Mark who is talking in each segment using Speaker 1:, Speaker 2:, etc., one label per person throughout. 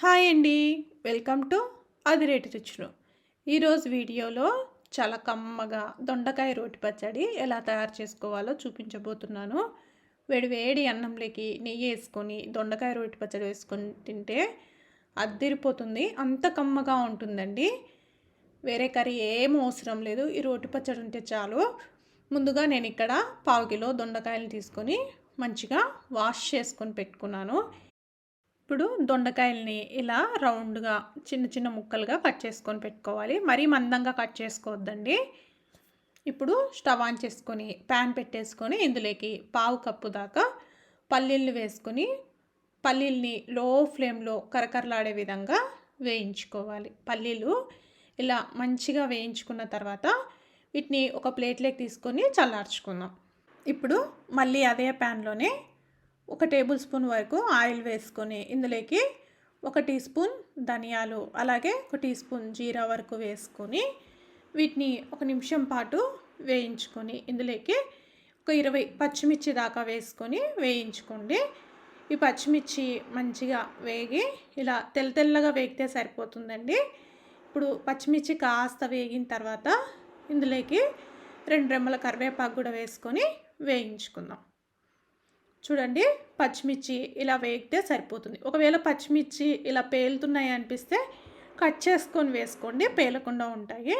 Speaker 1: Hi అండి. Welcome to అదిరేటి రుచులు. ఈరోజు వీడియోలో చాలా కమ్మగా దొండకాయ రోటి పచ్చడి ఎలా తయారు చేసుకోవాలో చూపించబోతున్నాను. వేడి వేడి అన్నంలోకి నెయ్యి వేసుకొని దొండకాయ రోటి పచ్చడి వేసుకొని తింటే అద్దరిపోతుంది. అంత కమ్మగా ఉంటుందండి. వేరే కర్రీ ఏం అవసరం లేదు. ఈ రోటి పచ్చడి ఉంటే చాలు. ముందుగా నేను ఇక్కడ పావు కిలో దొండకాయలు తీసుకొని మంచిగా వాష్ చేసుకొని పెట్టుకున్నాను. ఇప్పుడు దొండకాయల్ని ఇలా రౌండ్గా చిన్న చిన్న ముక్కలుగా కట్ చేసుకొని పెట్టుకోవాలి. మరీ మందంగా కట్ చేసుకోవద్దండి. ఇప్పుడు స్టవ్ ఆన్ చేసుకొని ప్యాన్ పెట్టేసుకొని ఇందులోకి పావు కప్పు దాకా పల్లీలు వేసుకొని పల్లీల్ని లో ఫ్లేమ్లో కరకరలాడే విధంగా వేయించుకోవాలి. పల్లీలు ఇలా మంచిగా వేయించుకున్న తర్వాత వీటిని ఒక ప్లేట్లోకి తీసుకొని చల్లార్చుకుందాం. ఇప్పుడు మళ్ళీ అదే ప్యాన్లోనే ఒక టేబుల్ స్పూన్ వరకు ఆయిల్ వేసుకొని ఇందులోకి ఒక టీ స్పూన్ ధనియాలు అలాగే ఒక టీ స్పూన్ జీరా వరకు వేసుకొని వీటిని ఒక నిమిషం పాటు వేయించుకొని ఇందులోకి ఒక ఇరవై పచ్చిమిర్చి దాకా వేసుకొని వేయించుకోండి. ఈ పచ్చిమిర్చి మంచిగా వేగి ఇలా తెల్ల తెల్లగా వేగితే సరిపోతుందండి. ఇప్పుడు పచ్చిమిర్చి కాస్త వేగిన తర్వాత ఇందులోకి రెండు రెమ్మల కరివేపాకు కూడా వేసుకొని వేయించుకుందాం. చూడండి పచ్చిమిర్చి ఇలా వేగితే సరిపోతుంది. ఒకవేళ పచ్చిమిర్చి ఇలా పేలుతున్నాయి అనిపిస్తే కట్ చేసుకొని వేసుకోండి పేలకుండా ఉంటాయి.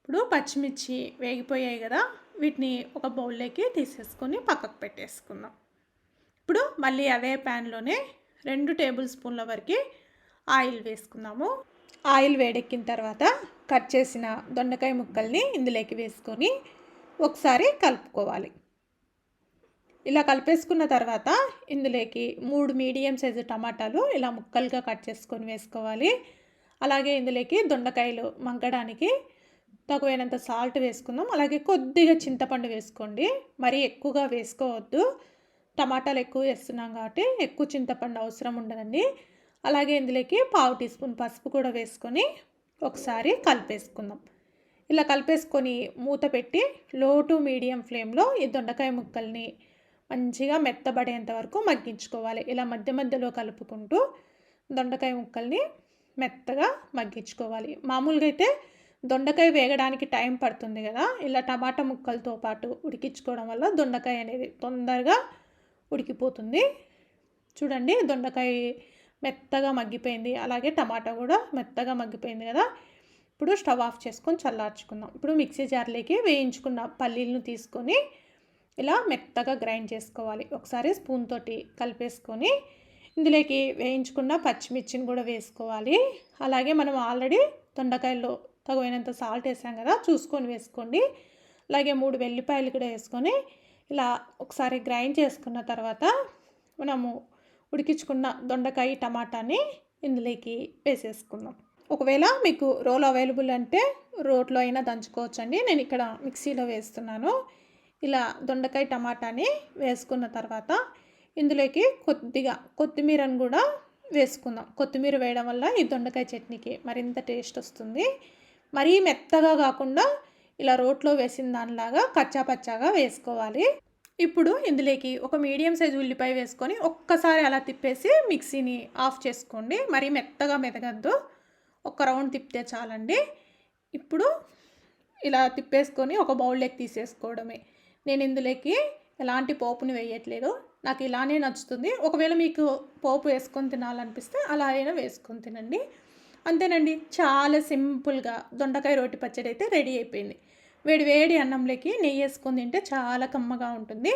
Speaker 1: ఇప్పుడు పచ్చిమిర్చి వేగిపోయాయి కదా వీటిని ఒక బౌల్లోకి తీసేసుకొని పక్కకు పెట్టేసుకుందాం. ఇప్పుడు మళ్ళీ అదే ప్యాన్లోనే రెండు టేబుల్ స్పూన్ల వరకు ఆయిల్ వేసుకుందాము. ఆయిల్ వేడెక్కిన తర్వాత కట్ చేసిన దొండకాయ ముక్కల్ని ఇందులోకి వేసుకొని ఒకసారి కలుపుకోవాలి. ఇలా కలిపేసుకున్న తర్వాత ఇందులోకి మూడు మీడియం సైజు టమాటాలు ఇలా ముక్కలుగా కట్ చేసుకొని వేసుకోవాలి. అలాగే ఇందులోకి దొండకాయలు మంకడానికి తగువైనంత సాల్ట్ వేసుకుందాం. అలాగే కొద్దిగా చింతపండు వేసుకోండి. మరీ ఎక్కువగా వేసుకోవద్దు. టమాటాలు ఎక్కువ వేస్తున్నాం కాబట్టి ఎక్కువ చింతపండు అవసరం ఉండదండి. అలాగే ఇందులోకి పావు టీ స్పూన్ పసుపు కూడా వేసుకొని ఒకసారి కలిపేసుకుందాం. ఇలా కలిపేసుకొని మూత పెట్టి లో టు మీడియం ఫ్లేమ్లో ఈ దొండకాయ ముక్కల్ని మంచిగా మెత్తబడేంత వరకు మగ్గించుకోవాలి. ఇలా మధ్య మధ్యలో కలుపుకుంటూ దొండకాయ ముక్కల్ని మెత్తగా మగ్గించుకోవాలి. మామూలుగా అయితే దొండకాయ వేగడానికి టైం పడుతుంది కదా ఇలా టమాటా ముక్కలతో పాటు ఉడికించుకోవడం వల్ల దొండకాయ అనేది తొందరగా ఉడికిపోతుంది. చూడండి దొండకాయ మెత్తగా మగ్గిపోయింది. అలాగే టమాటా కూడా మెత్తగా మగ్గిపోయింది కదా. ఇప్పుడు స్టవ్ ఆఫ్ చేసుకొని చల్లార్చుకుందాం. ఇప్పుడు మిక్సీ జార్లోకి వేయించుకున్న పల్లీలను తీసుకొని ఇలా మెత్తగా గ్రైండ్ చేసుకోవాలి. ఒకసారి స్పూన్ తోటి కలిపేసుకొని ఇందులోకి వేయించుకున్న పచ్చిమిర్చిని కూడా వేసుకోవాలి. అలాగే మనం ఆల్రెడీ దొండకాయల్లో తగినంత సాల్ట్ వేసాం కదా చూసుకొని వేసుకోండి. అలాగే మూడు వెల్లిపాయలు కూడా వేసుకొని ఇలా ఒకసారి గ్రైండ్ చేసుకున్న తర్వాత మనము ఉడికించుకున్న దొండకాయ టమాటాని ఇందులోకి వేసేసుకుందాం. ఒకవేళ మీకు రోల్ అవైలబుల్ అంటే రోట్లో అయినా దంచుకోవచ్చండి. నేను ఇక్కడ మిక్సీలో వేస్తున్నాను. ఇలా దొండకాయ టమాటాని వేసుకున్న తర్వాత ఇందులోకి కొద్దిగా కొత్తిమీరను కూడా వేసుకుందాం. కొత్తిమీర వేయడం వల్ల ఈ దొండకాయ చట్నీకి మరింత టేస్ట్ వస్తుంది. మరీ మెత్తగా కాకుండా ఇలా రోట్లో వేసిన దానిలాగా కచ్చా పచ్చాగా వేసుకోవాలి. ఇప్పుడు ఇందులోకి ఒక మీడియం సైజు ఉల్లిపాయ వేసుకొని ఒక్కసారి అలా తిప్పేసి మిక్సీని ఆఫ్ చేసుకోండి. మరీ మెత్తగా మెదగద్దు. ఒక రౌండ్ తిప్పితే చాలండి. ఇప్పుడు ఇలా తిప్పేసుకొని ఒక బౌల్లోకి తీసేసుకోవడమే. నేను ఇందులోకి ఎలాంటి పోపుని వేయట్లేదు. నాకు ఇలానే నచ్చుతుంది. ఒకవేళ మీకు పోపు వేసుకొని తినాలనిపిస్తే అలా అయినా వేసుకొని తినండి. అంతేనండి చాలా సింపుల్గా దొండకాయ రోటి పచ్చడి అయితే రెడీ అయిపోయింది. వేడి వేడి అన్నంలోకి నెయ్యి వేసుకొని తింటే చాలా కమ్మగా ఉంటుంది.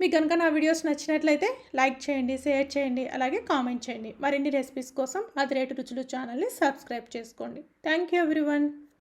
Speaker 1: మీకు కనుక నా వీడియోస్ నచ్చినట్లయితే లైక్ చేయండి షేర్ చేయండి అలాగే కామెంట్ చేయండి. మరిన్ని రెసిపీస్ కోసం అది రేటు రుచులు ఛానల్ని సబ్స్క్రైబ్ చేసుకోండి. Thank you everyone.